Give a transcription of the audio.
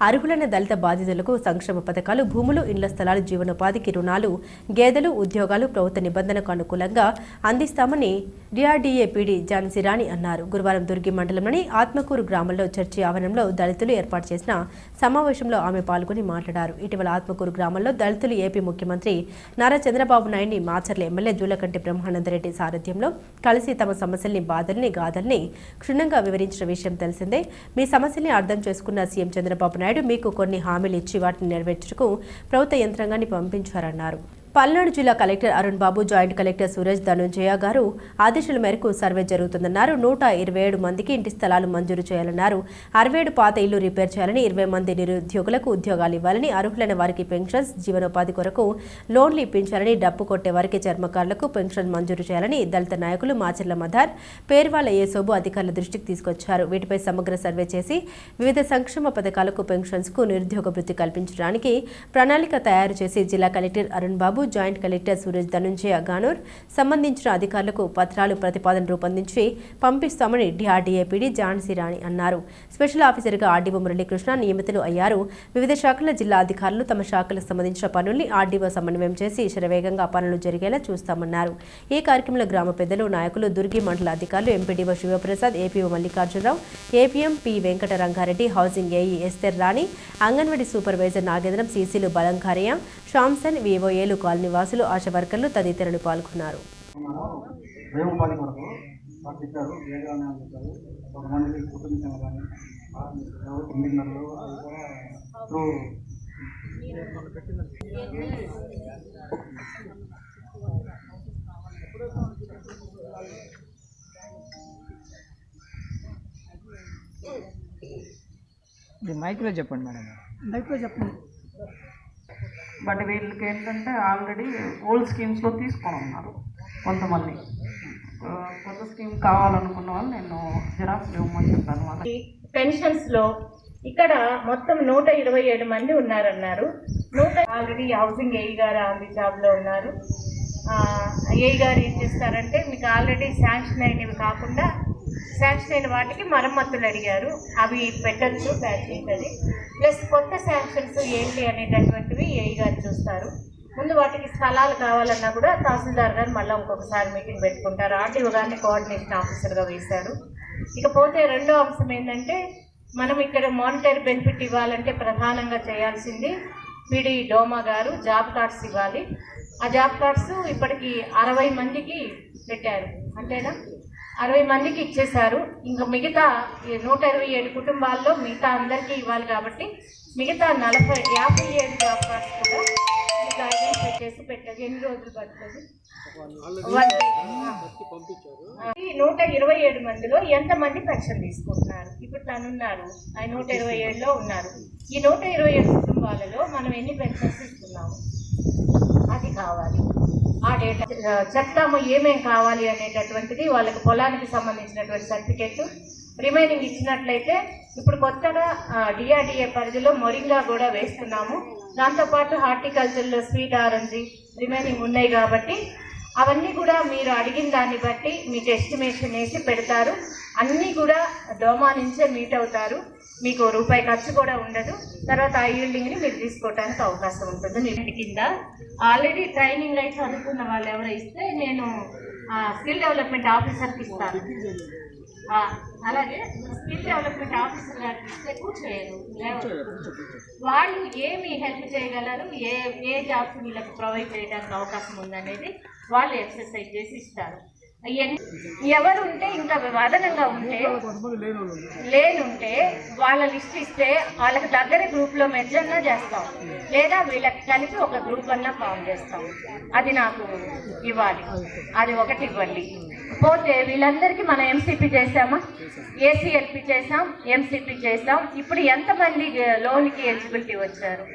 అర్హులైన దళిత బాధితులకు సంక్షేమ పథకాలు భూములు ఇండ్ల స్థలాలు జీవనోపాధికి రుణాలు గేదెలు ఉద్యోగాలు ప్రభుత్వ నిబంధనకు అనుకూలంగా అందిస్తామని డిఆర్డీఏ పీడీ ఝాన్సీ రాణి అన్నారు. గురువారం దుర్గి మండలంలోని ఆత్మకూరు గ్రామంలో చర్చి ఆవరణంలో దళితులు ఏర్పాటు చేసిన సమావేశంలో ఆమె పాల్గొని మాట్లాడారు. ఇటీవల ఆత్మకూరు గ్రామంలో దళితులు ఏపీ ముఖ్యమంత్రి నారా చంద్రబాబు నాయుడిని మాచర్ల ఎమ్మెల్యే జూలకంటి బ్రహ్మానందరెడ్డి సారథ్యంలో కలిసి తమ సమస్యల్ని బాధల్ని గాథల్ని క్షుణ్ణంగా వివరించిన విషయం తెలిసిందే. మీ సమస్యల్ని అర్థం చేసుకున్న సీఎం చంద్రబాబు నాయుడు మీకు కొన్ని హామీలు ఇచ్చి వాటిని నెరవేర్చుటకు ప్రభుత్వ యంత్రాంగాన్ని పంపించారన్నారు. పల్నాడు జిల్లా collector Arun Babu joint collector Suraj Dhanunjaya గారు ఆదేశాల మేరకు సర్వే జరుగుతుందన్నారు. నూట ఇరవై ఏడు మందికి ఇంటి స్థలాలు మంజూరు చేయాలన్నారు. అరవై ఏడు పాత ఇల్లు రిపేర్ చేయాలని ఇరవై మంది నిరుద్యోగులకు ఉద్యోగాలు ఇవ్వాలని అర్హులైన వారికి పెన్షన్స్ జీవనోపాధి కొరకు లోన్లు ఇప్పించాలని డప్పు కొట్టే వారికి చర్మకారులకు పెన్షన్ మంజూరు చేయాలని దళిత నాయకులు మాచర్ల మధార్ పేర్వాల ఏసోబు అధికారుల దృష్టికి తీసుకొచ్చారు. వీటిపై సమగ్ర సర్వే చేసి వివిధ సంక్షేమ పథకాలకు పెన్షన్స్కు నిరుద్యోగ వృత్తి కల్పించడానికి ప్రణాళిక తయారు చేసి జిల్లా collector Arun Babu joint collector Suraj Dhanunjaya గానూర్ సంబంధించిన అధికారులకు పత్రాలు ప్రతిపాదన రూపొందించి పంపిస్తామని డిఆర్డీఏపీడీ జాన్సీ ఝాన్సీ రాణి అన్నారు. స్పెషల్ ఆఫీసర్గా ఆర్డీఓ మురళీకృష్ణ నియమితులు అయ్యారు. వివిధ శాఖల జిల్లా అధికారులు తమ శాఖలకు సంబంధించిన పనుల్ని ఆర్డీఓ సమన్వయం చేసి శరవేగంగా పనులు జరిగేలా చూస్తామన్నారు. ఈ కార్యక్రమంలో గ్రామ పెద్దలు నాయకులు దుర్గి మండల అధికారులు MPDO Sivaprasad APO Mallikarjunarao APM P Venkata Rangareddy housing AE Esther Rani anganwadi supervisor Nagendram సీసీలు Balankarayya Shamson వివోఏలు కాలనీ వాసులు ఆశా వర్కర్లు తదితరులు పాల్గొన్నారు. మైక్లో చెప్పండి మేడం. మైక్లో చెప్పండి. బట్ వీళ్ళకి ఏంటంటే ఆల్రెడీ ఓల్డ్ స్కీమ్స్లో తీసుకొని ఉన్నారు కొంతమంది. కొత్త స్కీమ్ కావాలనుకున్న వాళ్ళు నేను జిరాక్స్ ఇవ్వమని చెప్పాను వాళ్ళకి. పెన్షన్స్లో ఇక్కడ మొత్తం నూట ఇరవై ఏడు మంది ఉన్నారన్నారు. నూట ఆల్రెడీ హౌసింగ్ ఏఈ గారు ఆల్రెడీ జాబ్లో ఉన్నారు. ఏఈ గారు ఏం చేస్తారంటే మీకు ఆల్రెడీ శాంక్షన్ అయినవి కాకుండా శాంక్షన్ అయిన వాటికి మరమ్మతులు అడిగారు. అవి పెట్టచ్చు ప్యాకేజ్ అది ప్లస్ కొత్త శాంక్షన్స్ ఏంటి అనేటటువంటివి ఏఈ గారు చూస్తారు. ముందు వాటికి స్థలాలు కావాలన్నా కూడా తహసీల్దార్ గారు మళ్ళీ ఇంకొకసారి మీటింగ్ పెట్టుకుంటారు. ఆర్టీఓ గారిని కోఆర్డినేషన్ ఆఫీసర్గా వేశారు. ఇకపోతే రెండో అంశం ఏంటంటే మనం ఇక్కడ మానిటరీ బెనిఫిట్ ఇవ్వాలంటే ప్రధానంగా చేయాల్సింది పిడి డోమా గారు జాబ్ కార్డ్స్ ఇవ్వాలి. ఆ జాబ్ కార్డ్స్ ఇప్పటికి అరవై మందికి పెట్టారు. అంతేనా? అరవై మందికి ఇచ్చేశారు. ఇంకా మిగతా నూట ఇరవై ఏడు కుటుంబాల్లో మిగతా అందరికీ ఇవ్వాలి కాబట్టి మిగతా నలభై యాభై ఏడు జాబ్ కార్డ్స్ కూడా పెట్టారు ఎన్ని రోజులు పడుతుంది? నూట ఇరవై ఏడు మందిలో ఎంతమంది పెన్షన్ తీసుకుంటున్నారు? ఇప్పుడు తను ఉన్నారు ఆయన నూట ఇరవై ఏడులో ఉన్నారు. ఈ నూట ఇరవై ఏడు కుటుంబాలలో మనం ఎన్ని పెన్షన్స్ ఇస్తున్నాము అది కావాలి చెప్తాము ఏమేం కావాలి అనేటటువంటిది వాళ్ళకి పొలానికి సంబంధించినటువంటి సర్టిఫికేట్ రిమైనింగ్ ఇచ్చినట్లయితే ఇప్పుడు కొత్తగా డిఆర్డిఏ పరిధిలో మొరింగా కూడా వేస్తున్నాము. దాంతోపాటు హార్టికల్చర్లో స్వీట్ ఆరెంజ్ రిమైనింగ్ ఉన్నాయి కాబట్టి అవన్నీ కూడా మీరు అడిగిన దాన్ని బట్టి మీకు ఎస్టిమేషన్ వేసి పెడతారు. అన్నీ కూడా డోమా నుంచే మీట్ అవుతారు. మీకు రూపాయి ఖర్చు కూడా ఉండదు. తర్వాత ఆ ఈల్డింగ్ని మీరు తీసుకోవడానికి అవకాశం ఉంటుంది. నేను కింద ఆల్రెడీ ట్రైనింగ్ అయితే అనుకున్న వాళ్ళు ఎవరు ఇస్తే నేను స్కిల్ డెవలప్మెంట్ ఆఫీసర్కి ఇస్తాను ఆ, అలాగే స్కిల్ డెవలప్మెంట్ ఆఫీసర్ గారికి ఇస్తే కూర్చోలేరు. వాళ్ళు ఏమి హెల్ప్ చేయగలరు? ఏ ఏ జాబ్స్ వీళ్ళకి ప్రొవైడ్ చేయడానికి అవకాశం ఉందనేది వాళ్ళు ఎక్సర్సైజ్ చేసి ఇస్తారు. ఎవరు ఉంటే ఇంకా అదనంగా ఉంటే లేనుంటే వాళ్ళ లిస్ట్ ఇస్తే వాళ్ళకి దగ్గర గ్రూప్లో మెన్షన్ చేస్తాం. లేదా వీళ్ళకి కలిపి ఒక గ్రూప్ అన్నా ఫామ్ చేస్తాం. అది నాకు ఇవ్వాలి. అది ఒకటి ఇవ్వండి. పోతే వీళ్ళందరికీ మనం ఎంసీపీ చేసామా ఏసీఎల్పి చేసాం ఎంసీపీ చేసాం ఇప్పుడు ఎంతమంది లోన్కి ఎలిజిబిలిటీ వచ్చారు?